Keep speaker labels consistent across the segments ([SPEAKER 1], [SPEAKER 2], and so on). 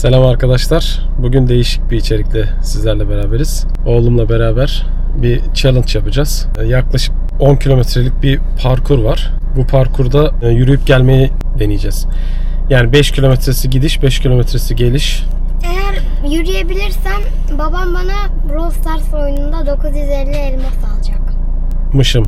[SPEAKER 1] Selam arkadaşlar. Bugün değişik bir içerikle sizlerle beraberiz. Oğlumla beraber bir challenge yapacağız. Ee, Yaklaşık 10 kilometrelik bir parkur var. Bu parkurda e, yürüyüp gelmeyi deneyeceğiz. Yani 5 kilometresi gidiş, 5 kilometresi geliş.
[SPEAKER 2] Eğer yürüyebilirsem babam bana Brawl Stars oyununda 950 elmas alacak.
[SPEAKER 1] Mışım.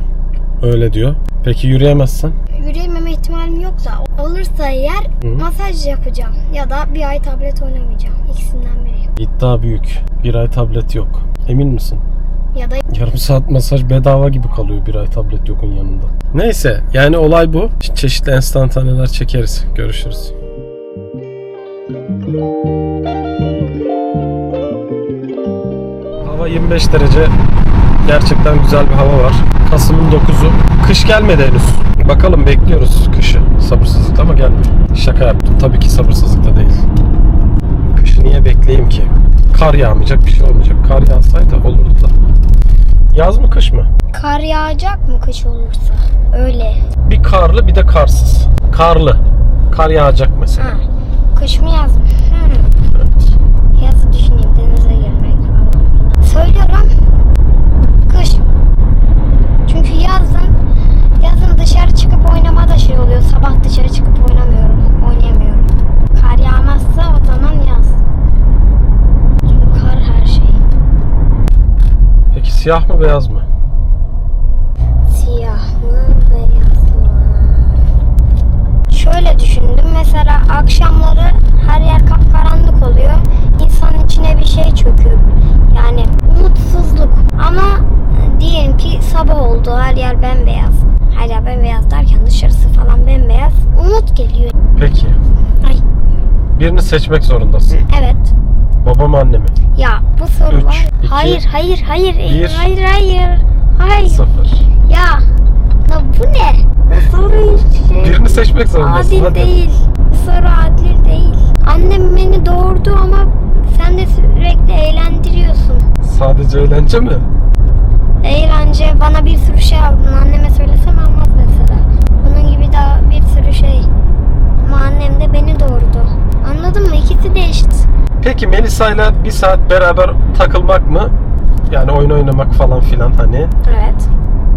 [SPEAKER 1] Öyle diyor. Peki yürüyemezsen?
[SPEAKER 2] Yürüyememe ihtimalim yoksa olursa eğer
[SPEAKER 1] Hı.
[SPEAKER 2] masaj yapacağım ya da bir ay tablet oynamayacağım. İkisinden biri.
[SPEAKER 1] İddia büyük. Bir ay tablet yok. Emin misin?
[SPEAKER 2] Ya da
[SPEAKER 1] Yarım saat masaj bedava gibi kalıyor bir ay tablet yokun yanında. Neyse yani olay bu. Çeşitli enstantaneler çekeriz. Görüşürüz. Hava 25 derece. Gerçekten güzel bir hava var. Kasım'ın 9'u. Kış gelmedi henüz. Bakalım bekliyoruz kışı. Sabırsızlıkla ama gelmiyor. Şaka yaptım. Tabii ki sabırsızlıkla değil. Kışı niye bekleyeyim ki? Kar yağmayacak bir şey olmayacak. Kar yağsaydı olurdu da. Yaz mı kış mı?
[SPEAKER 2] kar yağacak mı kış olursa? Öyle.
[SPEAKER 1] Bir karlı bir de karsız. Karlı. Kar yağacak mesela.
[SPEAKER 2] Ha. Kış mı yaz mı? Hmm.
[SPEAKER 1] Evet.
[SPEAKER 2] Yazı düşüneyim denize girmek falan. Söylüyorum. Kış. Çünkü yazın yazın dışarı çıkıp oynama da şey oluyor. Sabah dışarı çıkıp oynamıyorum. Oynayamıyorum. Kar yağmazsa o zaman yaz. Çünkü kar her şey.
[SPEAKER 1] Peki siyah mı beyaz mı?
[SPEAKER 2] Siyah mı beyaz mı? Şöyle düşündüm. Mesela akşamları her yer kapkaranlık oluyor. İnsanın içine bir şey çöküyor. Yani umutsuzluk. Ama diyelim ki sabah oldu. Her yer bembeyaz. Yer bembeyaz derken dışarısı falan bembeyaz. Umut geliyor.
[SPEAKER 1] Peki.
[SPEAKER 2] Ay
[SPEAKER 1] Birini seçmek zorundasın.
[SPEAKER 2] evet.
[SPEAKER 1] Baba mı anne mi?
[SPEAKER 2] Ya bu soru
[SPEAKER 1] Üç,
[SPEAKER 2] var.
[SPEAKER 1] iki,
[SPEAKER 2] hayır, hayır, hayır.
[SPEAKER 1] bir.
[SPEAKER 2] Hayır, hayır. Hayır.
[SPEAKER 1] Sıfır.
[SPEAKER 2] Ya. Ya bu ne? Bu soru hiç şey.
[SPEAKER 1] Birini seçmek zorundasın.
[SPEAKER 2] Adil
[SPEAKER 1] Hadi.
[SPEAKER 2] değil. Bu soru adil değil. Annem beni doğurdu ama sen de sürekli eğlendiriyorsun.
[SPEAKER 1] Sadece eğlence mi?
[SPEAKER 2] Eğlence bana bir sürü şey aldın. Anneme söylesem almaz mesela. Bunun gibi daha bir sürü şey. Ama annem de beni doğurdu. Anladın mı? İkisi de eşit.
[SPEAKER 1] Peki Melisa'yla bir saat beraber takılmak mı? Yani oyun oynamak falan filan hani.
[SPEAKER 2] Evet.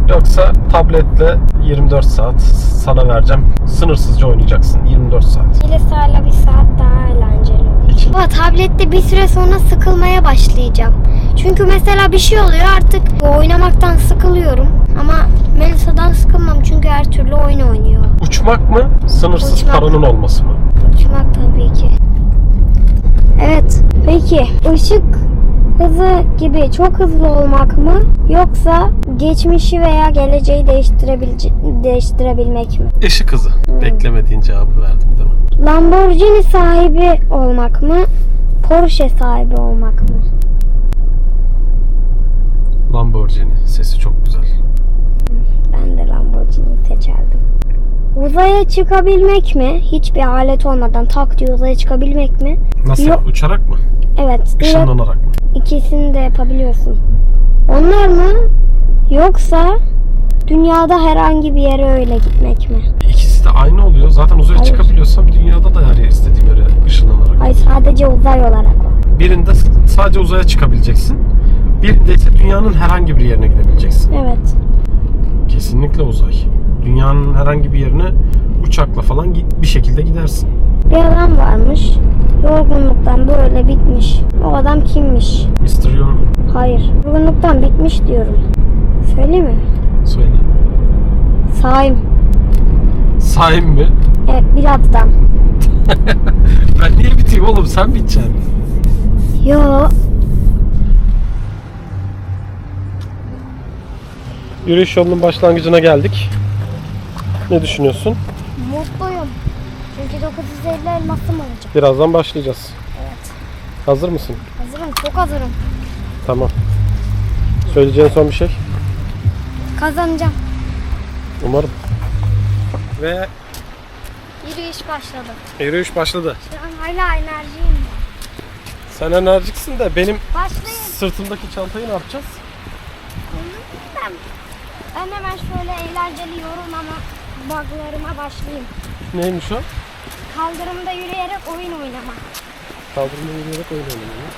[SPEAKER 1] Yoksa tabletle 24 saat sana vereceğim. Sınırsızca oynayacaksın 24 saat.
[SPEAKER 2] Melisa'yla bir saat daha eğlenceli. Ama tablette bir süre sonra sıkılmaya başlayacağım. Çünkü mesela bir şey oluyor artık oynamaktan sıkılıyorum. Ama Melisa'dan sıkılmam çünkü her türlü oyun oynuyor.
[SPEAKER 1] Uçmak mı? Sınırsız
[SPEAKER 2] Uçmak.
[SPEAKER 1] paranın olması mı?
[SPEAKER 2] Uçmak tabii ki. Evet. Peki ışık hızı gibi çok hızlı olmak mı yoksa geçmişi veya geleceği değiştirebilece- değiştirebilmek mi?
[SPEAKER 1] Işık hızı. Beklemediğin cevabı verdim değil mi?
[SPEAKER 2] Lamborghini sahibi olmak mı? Porsche sahibi olmak mı?
[SPEAKER 1] Lamborghini. Sesi çok güzel.
[SPEAKER 2] Ben de Lamborghini seçerdim. Uzaya çıkabilmek mi? Hiçbir alet olmadan tak diye uzaya çıkabilmek mi?
[SPEAKER 1] Nasıl?
[SPEAKER 2] Yok.
[SPEAKER 1] Uçarak mı?
[SPEAKER 2] Evet.
[SPEAKER 1] Işınlanarak mı?
[SPEAKER 2] ikisini de yapabiliyorsun. Onlar mı? Yoksa dünyada herhangi bir yere öyle gitmek mi?
[SPEAKER 1] İkisi de aynı oluyor. Zaten uzaya
[SPEAKER 2] Hayır.
[SPEAKER 1] çıkabiliyorsam dünyada da her yer istediğim yere ışınlanarak.
[SPEAKER 2] Ay sadece uzay olarak o.
[SPEAKER 1] Birinde sadece uzaya çıkabileceksin. Birinde ise dünyanın herhangi bir yerine gidebileceksin.
[SPEAKER 2] Evet.
[SPEAKER 1] Kesinlikle uzay. Dünyanın herhangi bir yerine uçakla falan bir şekilde gidersin.
[SPEAKER 2] Bir adam varmış. Yorgunluktan böyle bitmiş. O adam kimmiş?
[SPEAKER 1] Mr. Yorgun.
[SPEAKER 2] Hayır. Yorgunluktan bitmiş diyorum. Söyle mi?
[SPEAKER 1] Söyle.
[SPEAKER 2] Saim.
[SPEAKER 1] Sahin mi?
[SPEAKER 2] Evet birazdan.
[SPEAKER 1] Ben niye biteyim oğlum? Sen biteceksin.
[SPEAKER 2] Yo.
[SPEAKER 1] Yürüyüş yolunun başlangıcına geldik. Ne düşünüyorsun?
[SPEAKER 2] Mutluyum. Çünkü 950 elmasım olacak.
[SPEAKER 1] Birazdan başlayacağız.
[SPEAKER 2] Evet.
[SPEAKER 1] Hazır mısın?
[SPEAKER 2] Hazırım. Çok hazırım.
[SPEAKER 1] Tamam. Söyleyeceğin son bir şey?
[SPEAKER 2] Kazanacağım.
[SPEAKER 1] Umarım. Ve
[SPEAKER 2] Yürüyüş başladı.
[SPEAKER 1] yürüyüş başladı.
[SPEAKER 2] Şu an hala enerjiyim.
[SPEAKER 1] Sen enerjiksin de benim
[SPEAKER 2] Başlayın.
[SPEAKER 1] sırtımdaki çantayı ne yapacağız?
[SPEAKER 2] Ben, ben hemen şöyle eğlenceli yorulmama buglarıma başlayayım.
[SPEAKER 1] Neymiş o?
[SPEAKER 2] Kaldırımda yürüyerek oyun oynamak.
[SPEAKER 1] Kaldırma yürüyerek öyle oynanıyor.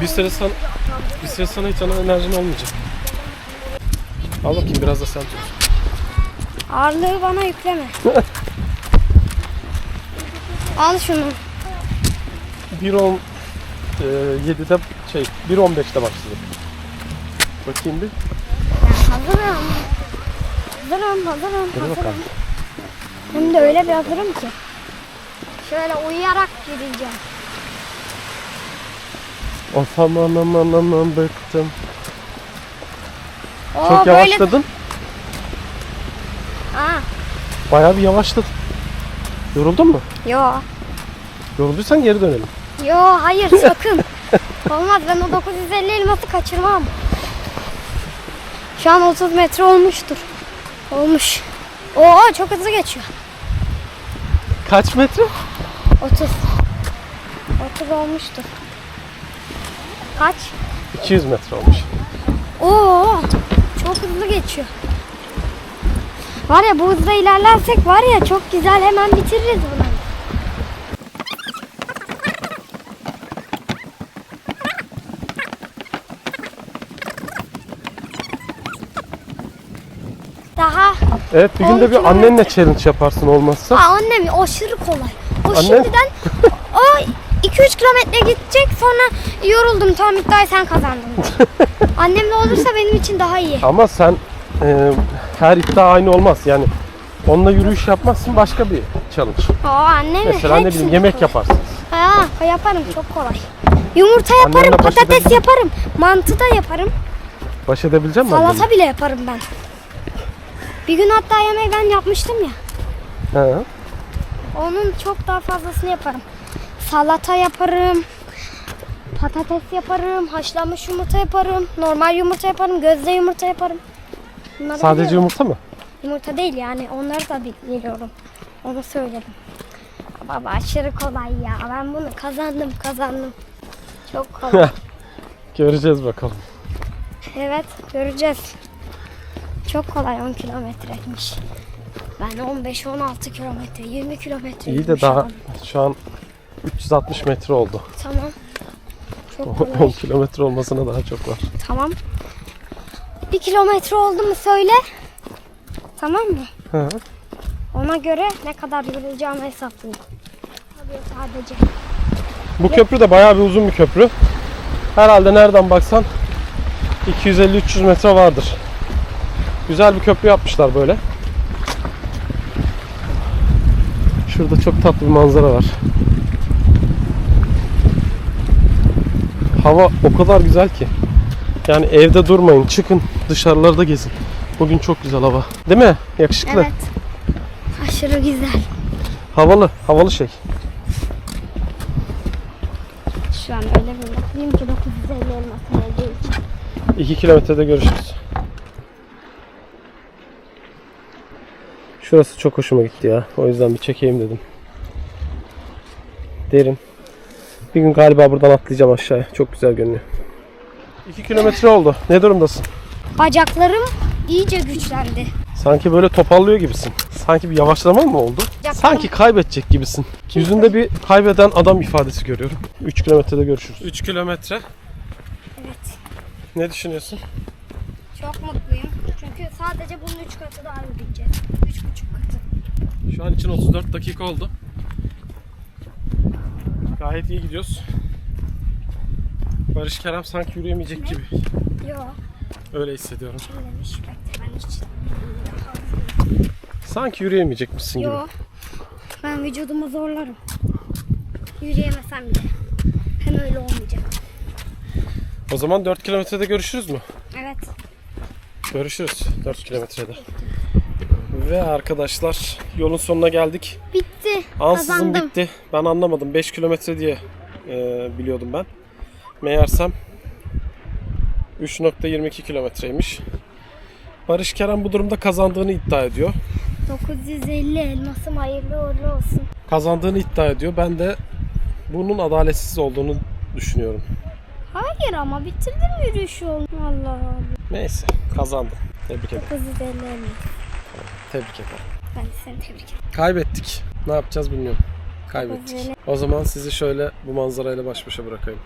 [SPEAKER 1] Bir süre sana, bir süre sana hiç ana enerjin olmayacak. Al bakayım biraz da sen tut.
[SPEAKER 2] Ağırlığı bana yükleme. Al şunu.
[SPEAKER 1] 1.10 e, 7'de şey 1.15'te başladı. Bakayım bir.
[SPEAKER 2] Hazırım. Hazırım, hazırım, hazırım.
[SPEAKER 1] bakalım.
[SPEAKER 2] Hem de öyle bir hazırım ki. Şöyle uyuyarak gideceğim.
[SPEAKER 1] Of aman aman aman bıktım.
[SPEAKER 2] Oo,
[SPEAKER 1] Çok
[SPEAKER 2] böyle...
[SPEAKER 1] yavaşladın.
[SPEAKER 2] Aa,
[SPEAKER 1] Bayağı bir yavaşladın. Yoruldun mu?
[SPEAKER 2] yo.
[SPEAKER 1] Yorulduysan geri dönelim.
[SPEAKER 2] Yo hayır sakın. Olmaz ben o 950 elması kaçırmam. Şu an 30 metre olmuştur. Olmuş. Oo çok hızlı geçiyor.
[SPEAKER 1] Kaç metre?
[SPEAKER 2] 30. 30 olmuştur. Kaç?
[SPEAKER 1] 200 metre olmuş.
[SPEAKER 2] Oo çok hızlı geçiyor. Var ya bu hızla ilerlersek var ya çok güzel hemen bitiririz bunu. Daha
[SPEAKER 1] Evet bir
[SPEAKER 2] On
[SPEAKER 1] günde bir annenle challenge yaparsın olmazsa.
[SPEAKER 2] Aa, annem aşırı kolay. O
[SPEAKER 1] Anne?
[SPEAKER 2] şimdiden o 2-3 kilometre gidecek sonra yoruldum tamam iddiayı sen kazandın. Annemle olursa benim için daha iyi.
[SPEAKER 1] Ama sen e, her iddia aynı olmaz. Yani onunla yürüyüş yapmazsın başka bir challenge.
[SPEAKER 2] Aa annem
[SPEAKER 1] Mesela ne bileyim yemek yaparsın.
[SPEAKER 2] Ha yaparım çok kolay. Yumurta yaparım,
[SPEAKER 1] Annenle baş
[SPEAKER 2] patates
[SPEAKER 1] edebilir-
[SPEAKER 2] yaparım, mantı da yaparım,
[SPEAKER 1] Baş edebilecek misin? annenle?
[SPEAKER 2] salata bile yaparım ben. Bir gün hatta yemeği ben yapmıştım ya.
[SPEAKER 1] He.
[SPEAKER 2] Onun çok daha fazlasını yaparım. Salata yaparım. Patates yaparım, haşlanmış yumurta yaparım, normal yumurta yaparım, gözde yumurta yaparım. Bunları
[SPEAKER 1] Sadece
[SPEAKER 2] biliyorum.
[SPEAKER 1] yumurta mı?
[SPEAKER 2] Yumurta değil yani onları da bi- biliyorum. Onu söyledim. Baba aşırı kolay ya. Ben bunu kazandım kazandım. Çok kolay.
[SPEAKER 1] Göreceğiz bakalım.
[SPEAKER 2] evet göreceğiz. Çok kolay 10 kilometreymiş. Ben 15-16 kilometre, 20 kilometre
[SPEAKER 1] İyi de daha şu an 360 metre oldu.
[SPEAKER 2] Tamam. Çok
[SPEAKER 1] 10
[SPEAKER 2] kolay.
[SPEAKER 1] kilometre olmasına daha çok var.
[SPEAKER 2] tamam. Bir kilometre oldu mu söyle. Tamam mı?
[SPEAKER 1] Hı.
[SPEAKER 2] Ona göre ne kadar yürüyeceğimi hesaplayayım. Tabii sadece.
[SPEAKER 1] Bu köprü de bayağı bir uzun bir köprü. Herhalde nereden baksan 250-300 metre vardır. Güzel bir köprü yapmışlar böyle. Şurada çok tatlı bir manzara var. Hava o kadar güzel ki. Yani evde durmayın, çıkın dışarılarda gezin. Bugün çok güzel hava. Değil mi? Yakışıklı.
[SPEAKER 2] Evet. Aşırı güzel.
[SPEAKER 1] Havalı, havalı şey.
[SPEAKER 2] Şu an öyle bir mutluyum ki 950 elmasım olduğu için.
[SPEAKER 1] 2 kilometrede görüşürüz. Şurası çok hoşuma gitti ya. O yüzden bir çekeyim dedim. Derin. Bir gün galiba buradan atlayacağım aşağıya. Çok güzel görünüyor. 2 kilometre oldu. Ne durumdasın?
[SPEAKER 2] Bacaklarım iyice güçlendi.
[SPEAKER 1] Sanki böyle topallıyor gibisin. Sanki bir yavaşlama mı oldu?
[SPEAKER 2] Bacaklarım-
[SPEAKER 1] Sanki kaybedecek gibisin. Yüzünde bir kaybeden adam ifadesi görüyorum. 3 kilometrede görüşürüz. 3 kilometre.
[SPEAKER 2] Evet.
[SPEAKER 1] Ne düşünüyorsun?
[SPEAKER 2] Çok mutluyum. Çünkü sadece bunun 3 katı daha yürüyeceğiz. 3,5 katı.
[SPEAKER 1] Şu an için 34 dakika oldu. Gayet iyi gidiyoruz. Barış Kerem sanki yürüyemeyecek gibi.
[SPEAKER 2] Yo.
[SPEAKER 1] Öyle hissediyorum.
[SPEAKER 2] Kim demiş? Bekle ben hiç.
[SPEAKER 1] Sanki yürüyemeyecekmişsin gibi.
[SPEAKER 2] Yo. Ben vücudumu zorlarım. Yürüyemesem bile. Hem öyle olmayacak.
[SPEAKER 1] O zaman 4 kilometrede görüşürüz mü?
[SPEAKER 2] Evet.
[SPEAKER 1] Görüşürüz 4 kilometrede. Ve arkadaşlar yolun sonuna geldik.
[SPEAKER 2] Bitti.
[SPEAKER 1] Ansızın
[SPEAKER 2] Kazandım.
[SPEAKER 1] bitti. Ben anlamadım. 5 kilometre diye e, biliyordum ben. Meğersem 3.22 kilometreymiş. Barış Kerem bu durumda kazandığını iddia ediyor.
[SPEAKER 2] 950 elmasım hayırlı uğurlu olsun.
[SPEAKER 1] Kazandığını iddia ediyor. Ben de bunun adaletsiz olduğunu düşünüyorum.
[SPEAKER 2] Hayır ama bitirdim yürüyüş yolunu. Allah Allah.
[SPEAKER 1] Neyse kazandım. Tebrik ederim.
[SPEAKER 2] 950 elmas.
[SPEAKER 1] Tebrik ederim.
[SPEAKER 2] Ben de seni tebrik ederim.
[SPEAKER 1] Kaybettik. Ne yapacağız bilmiyorum. Kaybettik. O zaman sizi şöyle bu manzarayla baş başa bırakayım.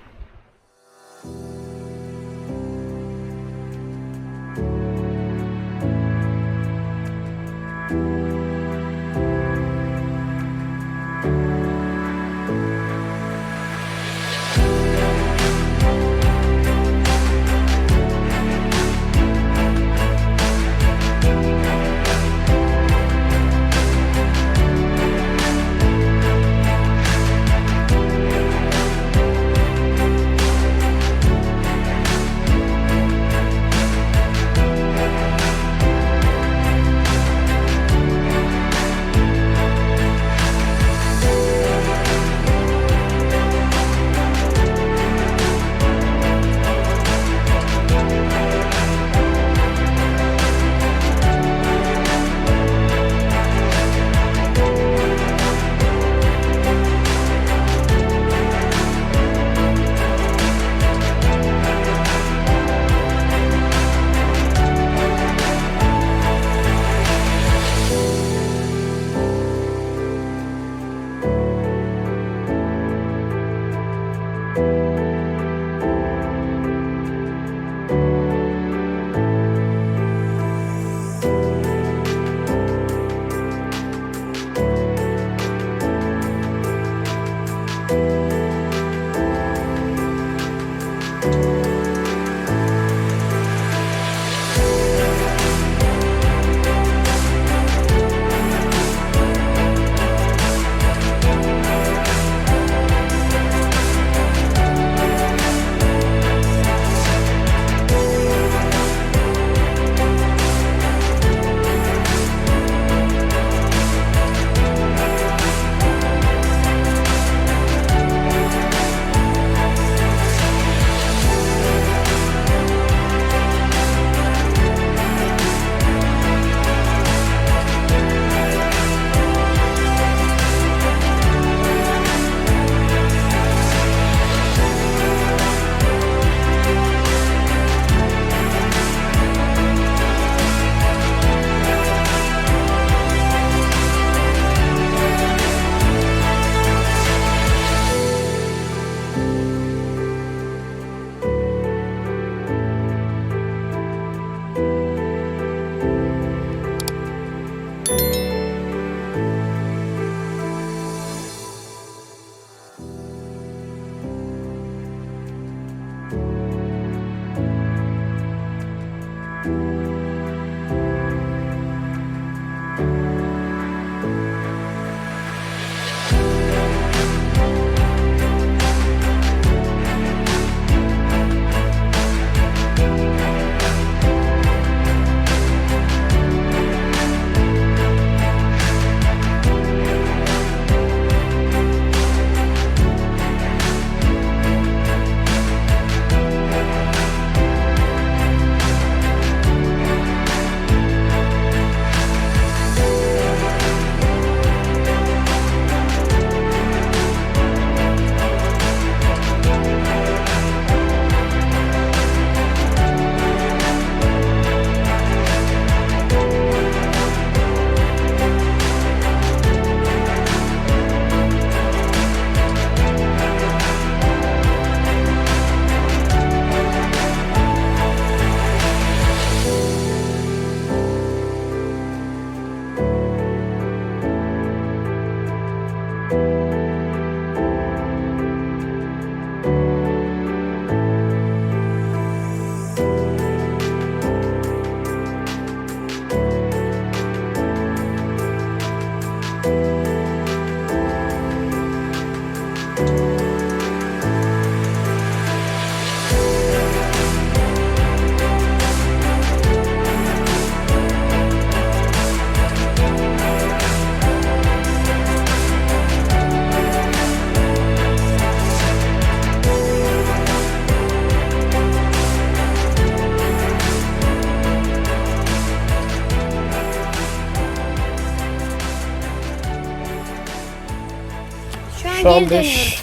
[SPEAKER 2] Şu an,
[SPEAKER 1] Şu an
[SPEAKER 2] geri
[SPEAKER 1] 5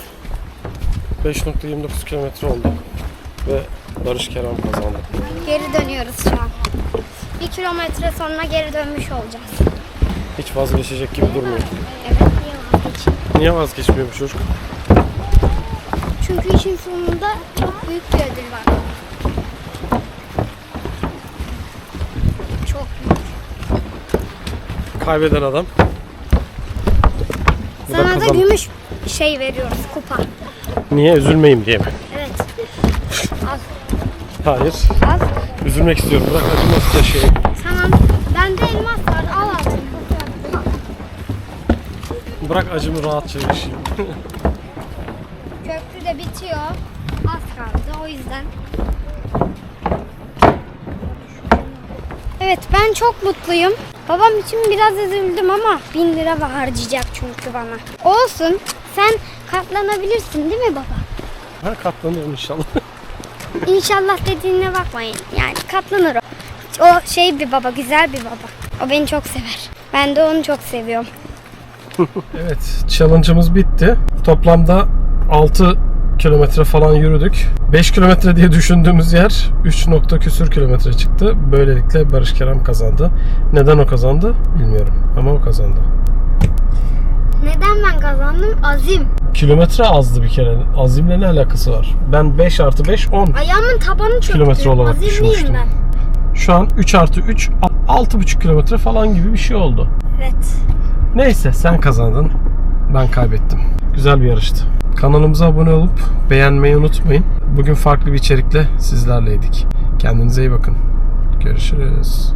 [SPEAKER 2] dönüyoruz.
[SPEAKER 1] 5.29 kilometre oldu. Ve Barış Kerem kazandı.
[SPEAKER 2] Geri dönüyoruz şu an. Bir kilometre sonra geri dönmüş olacağız.
[SPEAKER 1] Hiç vazgeçecek gibi durmuyor.
[SPEAKER 2] Evet, niye vazgeçeyim?
[SPEAKER 1] Niye vazgeçmiyor bu çocuk?
[SPEAKER 2] Çünkü işin sonunda çok büyük bir ödül var. Çok büyük.
[SPEAKER 1] Kaybeden adam. Bu da
[SPEAKER 2] Sana da
[SPEAKER 1] kazan-
[SPEAKER 2] gümüş şey veriyoruz kupa.
[SPEAKER 1] Niye? Üzülmeyeyim diye mi?
[SPEAKER 2] Evet. Al.
[SPEAKER 1] Hayır.
[SPEAKER 2] Al.
[SPEAKER 1] Üzülmek istiyorum. Bırak acımasız taşıyayım.
[SPEAKER 2] Tamam. Bende elmas var. Al al.
[SPEAKER 1] Bırak acımı rahatça yaşayayım.
[SPEAKER 2] Köprü de bitiyor. Az kaldı o yüzden. Evet ben çok mutluyum. Babam için biraz üzüldüm ama bin lira harcayacak çünkü bana. Olsun. Sen katlanabilirsin değil mi baba?
[SPEAKER 1] Ha katlanıyorum inşallah.
[SPEAKER 2] İnşallah dediğine bakmayın. Yani katlanır o. O şey bir baba, güzel bir baba. O beni çok sever. Ben de onu çok seviyorum.
[SPEAKER 1] evet, challenge'ımız bitti. Toplamda 6 kilometre falan yürüdük. 5 kilometre diye düşündüğümüz yer 3 nokta küsür kilometre çıktı. Böylelikle Barış Kerem kazandı. Neden o kazandı bilmiyorum ama o kazandı.
[SPEAKER 2] Neden ben kazandım? Azim.
[SPEAKER 1] Kilometre azdı bir kere. Azimle ne alakası var? Ben 5 artı 5 10.
[SPEAKER 2] Ayağımın tabanı çöktü.
[SPEAKER 1] Kilometre olarak
[SPEAKER 2] Azimliyim
[SPEAKER 1] düşünmüştüm.
[SPEAKER 2] ben.
[SPEAKER 1] Şu an 3 artı 3 6,5 kilometre falan gibi bir şey oldu.
[SPEAKER 2] Evet.
[SPEAKER 1] Neyse sen kazandın. Ben kaybettim. Güzel bir yarıştı. Kanalımıza abone olup beğenmeyi unutmayın. Bugün farklı bir içerikle sizlerleydik. Kendinize iyi bakın. Görüşürüz.